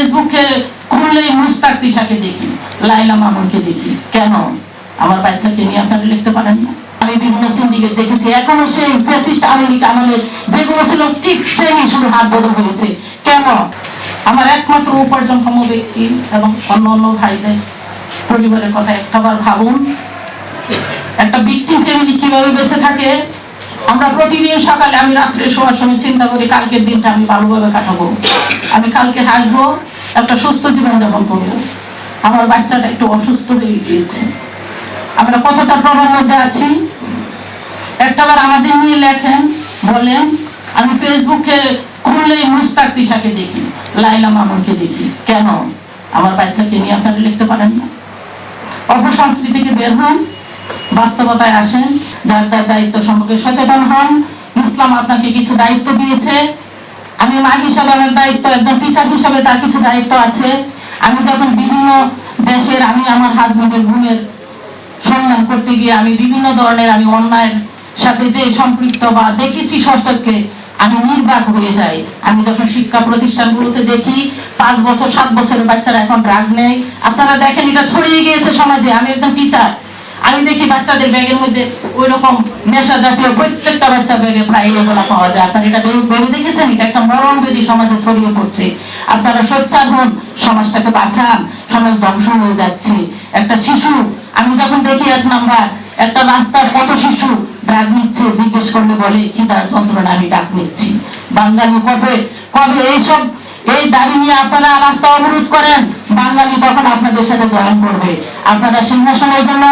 ফেসবুকে খুললেই মুস্তাক তিশাকে দেখি লাইলা মামুনকে দেখি। কেন? আমার বাচ্চাকে নিয়ে আপনারা লিখতে পারেন না। আমি বিভিন্ন সিন্ডিকেট দেখেছি, এখনও সেই ফ্যাসিস্ট আমেরিকা আমলের যেগুলো ছিল ঠিক সেমই শুধু হাত বদল হয়েছে। কেন? আমার একমাত্র উপার্জনক্ষম ব্যক্তি এবং অন্য অন্য ভাইদের পরিবারের কথা একটাবার ভাবুন। একটা ভিকটিম ফ্যামিলি কীভাবে বেঁচে থাকে? আমরা প্রতিদিন সকালে, আমি রাত্রে শোয়ার সময় চিন্তা করি, কালকের দিনটা আমি ভালোভাবে কাটাবো। আমি কালকে হাসবো, একটা সুস্থ জীবন যাপন করব। আমার বাচ্চাটা একটু অসুস্থ হয়ে গিয়েছে। আমরা কতটা প্রভাব মধ্যে আছি? একটাবার আমাদের নিয়ে লেখেন, বলেন, আমি ফেসবুকে খুললেই মুস্তাক তিশাকে দেখি লাইলা মামুনকে দেখি। কেন? আমার বাচ্চাকে নিয়ে আপনারা লিখতে পারেন না। অপসংস্কৃতিকে বের হন বাস্তবতায় আসেন, যার যার দায়িত্ব সম্পর্কে সচেতন হন। ইসলাম আপনাকে কিছু দায়িত্ব দিয়েছে। আমি মা হিসাবে আমার দায়িত্ব, একজন টিচার হিসাবে তার কিছু দায়িত্ব আছে। আমি যখন বিভিন্ন দেশের, আমি আমার হাজবেন্ডের ঘুমের সন্ধান করতে গিয়ে আমি বিভিন্ন ধরনের আমি অন্যায়ের সাথে যে সম্পৃক্ত বা দেখেছি ষষ্ঠকে, আমি নির্বাক হয়ে যাই। আমি যখন শিক্ষা প্রতিষ্ঠানগুলোতে দেখি, পাঁচ বছর, সাত বছরের বাচ্চারা এখন ড্রাগস নেই। আপনারা দেখেন, এটা ছড়িয়ে গিয়েছে সমাজে। আমি একজন টিচার আমি দেখি বাচ্চাদের ব্যাগের মধ্যে ওই রকম নেশা জাতীয় প্রত্যেকটা বাচ্চা ব্যাগে প্রায় এগুলা পাওয়া যায়। আপনারা এটা ভেবে দেখেছেন? এটা একটা মরণ যদি সমাজে ছড়িয়ে পড়ছে। আপনারা সোচ্চার হন, সমাজটাকে বাঁচান, সমাজ ধ্বংস হয়ে যাচ্ছে। একটা শিশু, আমি যখন দেখি এক নাম্বার, একটা রাস্তার কত শিশু ডাক নিচ্ছে, জিজ্ঞেস করলে বলে, কি তার যন্ত্রণা, আমি ডাক নিচ্ছি। বাঙালি কবে কবে এইসব এই দাবি নিয়ে আপনারা রাস্তা অবরোধ করেন? বাঙালি তখন আপনাদের সাথে জয়েন করবে? আপনারা সিংহাসনের জন্য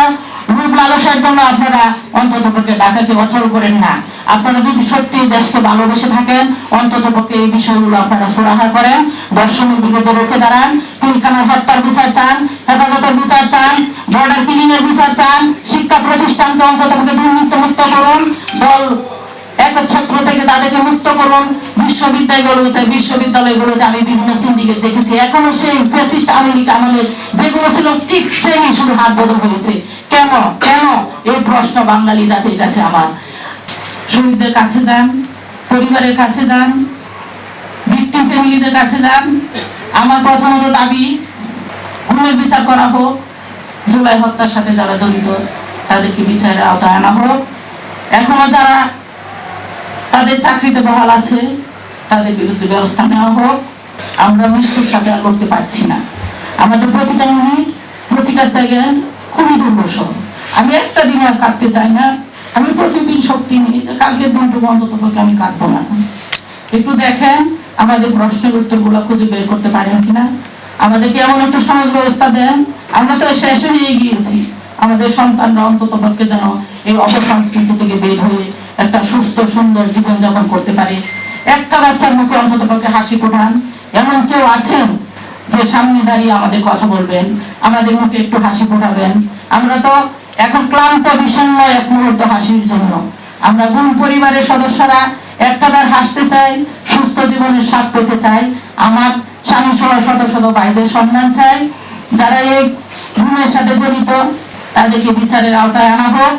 রূপ লালসার জন্য আপনারা অন্তত পক্ষে ঢাকাকে অচল করেন না। আপনারা যদি সত্যি দেশকে ভালোবেসে থাকেন, অন্তত পক্ষে এই বিষয়গুলো আপনারা সুরাহা করেন। দর্শনের বিরুদ্ধে রুখে দাঁড়ান। পিলখানার হত্যার বিচার চান, হেফাজতের বিচার চান বর্ডার কিলিং এর বিচার চান, শিক্ষা প্রতিষ্ঠানকে অন্তত পক্ষে দুর্নীতি মুক্ত করুন। দল একচ্ছত্র থেকে তাদেরকে মুক্ত করুন। বিশ্ববিদ্যালয়গুলোতে বিশ্ববিদ্যালয়গুলোতে আমি বিভিন্ন সিন্ডিকেট দেখেছি। এখনও সেই ফ্যাসিস্ট আমেরিকা আমলের যেগুলো ছিল ঠিক সেমই শুধু হাত বদল হয়েছে। কেন? কেন? এই প্রশ্ন বাঙালি জাতির কাছে আমার। শহীদদের কাছে যান, পরিবারের কাছে যান ভিক্টিম ফ্যামিলিদের কাছে যান। আমার প্রথমত দাবি খুনের বিচার করা হোক, জুলাই হত্যার সাথে যারা জড়িত, তাদেরকে বিচারের আওতায় আনা হোক। এখনও যারা তাদের চাকরিতে বহাল আছে, তাদের বিরুদ্ধে ব্যবস্থা নেওয়া হোক, আমরা মৃত্যুর সাথে আর করতে পারছি না। আমাদের প্রতিটা মিনিট প্রতিটা সেকেন্ড খুবই দুর্বশ আমি একটা দিন আর কাটতে চাই না। আমি প্রতিদিন শক্তি নিই যে কালকের দিনটুকু অন্তত পক্ষে আমি কাটবো না। একটু দেখেন আমাদের প্রশ্নের উত্তরগুলো খুঁজে বের করতে পারেন কিনা। আমাদেরকে এমন একটা সমাজ ব্যবস্থা দেন, আমরা তো শেষে নিয়ে গিয়েছি। আমাদের সন্তানরা অন্তত পক্ষে যেন এই অপসংস্কৃতি থেকে বের হয়ে একটা সুস্থ, সুন্দর জীবন যাপন করতে পারে। একটা বাচ্চার মুখে অন্তত পক্ষে হাসি ফোটান। এমন কেউ আছেন যে সামনে দাঁড়িয়ে আমাদের কথা বলবেন, আমাদের মুখে একটু হাসি ফোটাবেন। আমরা তো এখন ক্লান্ত, বিষণ্ণ এক মুহূর্ত হাসির জন্য। আমরা গুণ পরিবারের সদস্যরা একটাবার হাসতে চাই, সুস্থ জীবনের স্বাদ পেতে চাই। আমার স্বামী সহ শত শত ভাইদের সম্মান চাই, যারা এই গুণের সাথে জড়িত। তাদেরকে বিচারের আওতায় আনা হোক।